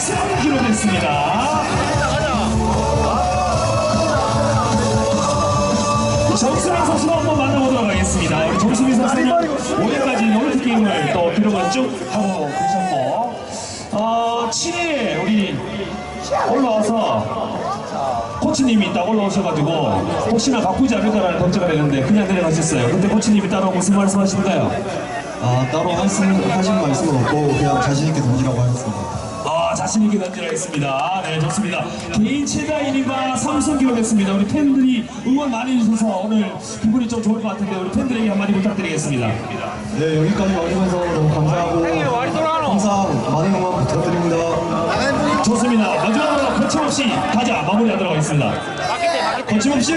8승을 기록했습니다. 정수민 선수 한번 만나보도록 하겠습니다. 우리 정수민 선수는 올해까지 멀티 게임을 또 기록을 쭉 하고 계셨고 어, 7일 우리 올라와서 코치님이 딱 올라오셔가지고 혹시나 바꾸지 않을까라는 걱정을 했는데 그냥 내려가셨어요. 근데 코치님이 따로 무슨 말씀 하시던가요? 아 따로 하신, 하신 말씀은 없고 그냥 자신있게 자신 있게 던지라겠습니다. 네, 좋습니다. 개인 최다 이닝과 삼성 기록했습니다. 우리 팬들이 응원 많이 해주셔서 오늘 기분이 좀 좋을 것 같은데 우리 팬들에게 한마디 부탁드리겠습니다. 네 여기까지 와주셔서 너무 감사하고 항상 많은 응원 부탁드립니다. 좋습니다. 마지막으로 거침없이 가자 마무리하도록 하겠습니다. 거침없이